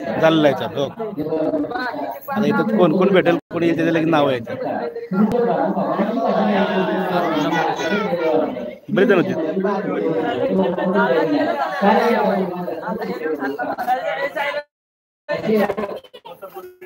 झालेला आहे हो आता इथं कोण कोण भेटेल कोण येईल त्याच्या लगेच नाव आहे इथं. बरेच जण होते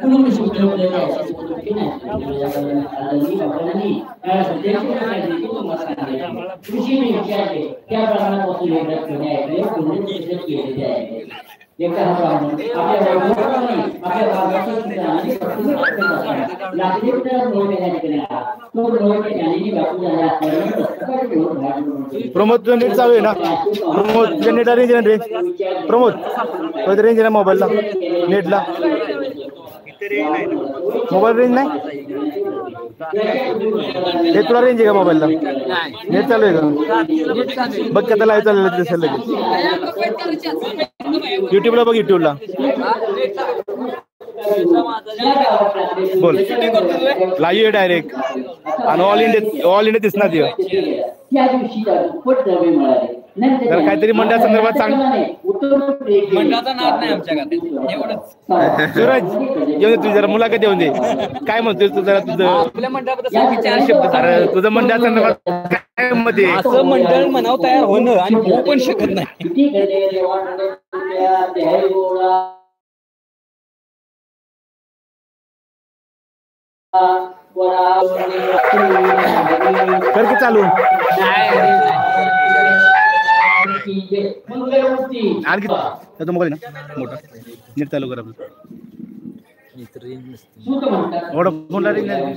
कुटुंब शिकवले वगैरे अशी पद्धती नाही. या कारणाने बाबांनी या सत्याचे व्रत काय ते तुम्हाला सांगितले ऋषीने विचारले त्या प्रमाणापासून हे व्रत कोणी ऐकले कोणी केलेले आहे एका आपल्या वैभवाने आपल्या तर तो झाला प्रमोद तुझं नेट चालू आहे ना प्रमोद तुझ्या नेटला रेंज ना रे प्रमोद तुझं रेंज आहे ना? मोबाईलला नेटला मोबाईल रेंज नाही? हे तुला रेंज आहे का मोबाईलला नेट चालू आहे का? बघ का त्याला चाललेलं दिसेल लगेच. युट्यूबला बघ युट्यूबला बोल. लाईव्ह आहे डायरेक्ट आणि ऑल इंडिया ऑल इंडिया दिसणार जरा काहीतरी मंडळा संदर्भात सांग. मंडळाचा नाद नाही आमच्या सूरज येऊन दे तुझी जरा मुलाखत येऊन दे. काय म्हणतोय तू जरा तुझं? आपल्या मंडळाबद्दल चार शब्द अरे तुझं मंडळ संदर्भात काय मत आहे असं मंडळ म्हणावं तयार होणं आणि होऊ पण शकत नाही. चालू. आणखी त्याचा मोबाईल ना. मोठा. नीट चालू कर आपलं. सुख म्हणतात एवढं फोनला रेंज नाही.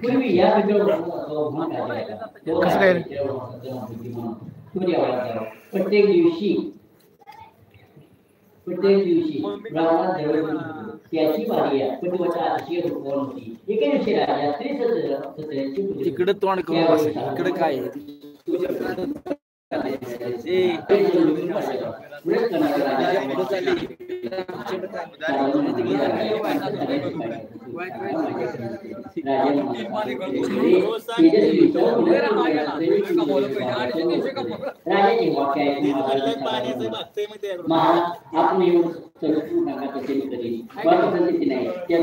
पूर्वी या विद्रोह कसं काय? रे? प्रत्येक दिवशी प्रत्येक दिवशी ब्राह्मण देवळ त्याची बारी आहे. पटवटा अशी रुपवण होती. एके दिवशी राजा स्त्री सत्र सत्र्यांची पूजा इकडे तोंड करून इकडे काय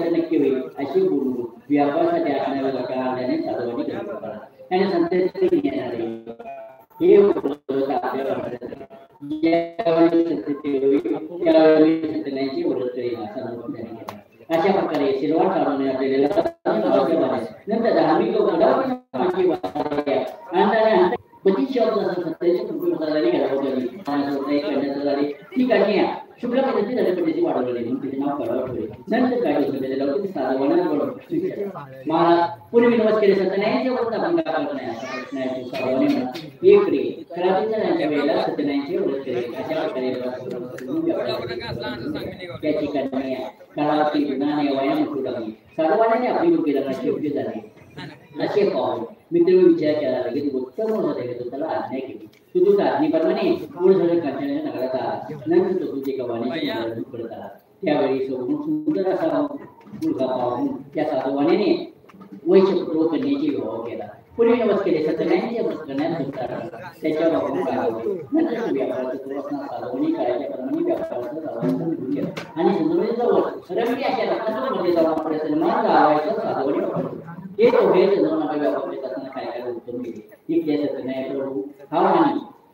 नक्की होईल अशी बोलू व्यापारासाठी असणाऱ्या लोकांना आल्याने साधवानी करतो आणि संतती येणारे हे होतं आपल्या भारतात. ज्यावेळी सत्तेची होईल, त्यावेळी सत्यनारायणची ओळख करेल असा नमूद त्यांनी केला. अशा प्रकारे शिरवाड काढून आपल्याला नंतर धार्मिक लोक धर्माची वारी आहे. आणि त्याने बरीच शब्द असं सत्याच्या कुटुंबाला घडवलेली आणि करण्यात झाली ती कन्या शुक्ल पद्धती धर्मपद्धती वाढवलेली म्हणून तिचे नाव कळवट ठेवले नंतर काय होतं त्याच्या लवकर साधवांना बोलवलं महाराज पूर्वी नमस्कार केले सत्यनारायणचे व्रत आपण का करत नाही असा प्रश्न आहे तो साधवाने म्हणा एक रे क्रांतीच्या राजाच्या वेळेला सत्यनारायणचे व्रत केले अशा प्रकारे त्याची कन्या काळाची गुणाने वयाने फुटली साधवाने आपली मुलगी लग्नाची योग्य झाली असे पाहून मित्र विचार केला लगेच उत्तम होणार आहे तो त्याला आज्ञा केली तू तुझ्या आज्ञेप्रमाणे मूळ झालं कांचनाच्या नगरात आला नंतर तो तुझे गव्हाणे करत आला त्यावेळी सोडून सुंदर असा मुलगा पाहून त्या साधवाने वैश्य पुत्र कन्याची विवाह केला. पूर्वी नवस केले. सत्यनारायणचे व्रत करण्यात त्याच्या बाबून काय नंतर तो व्यापाराचा साधवणी काळाच्या प्रमाणे व्यापाराचा साधवणी निघून गेला. आणि सुंदरजवळ रवी अशा रत्नासूरमध्ये जाऊन आपल्या सन्मान गावायचा साधवणी वापरतो हे दोघे जाऊन आपल्या व्यापार करताना काय काय उत्तम केले? इथल्या सत्यनारायण प्रभू हा आणि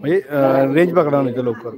म्हणजे रेंज पकडा नाही लवकर.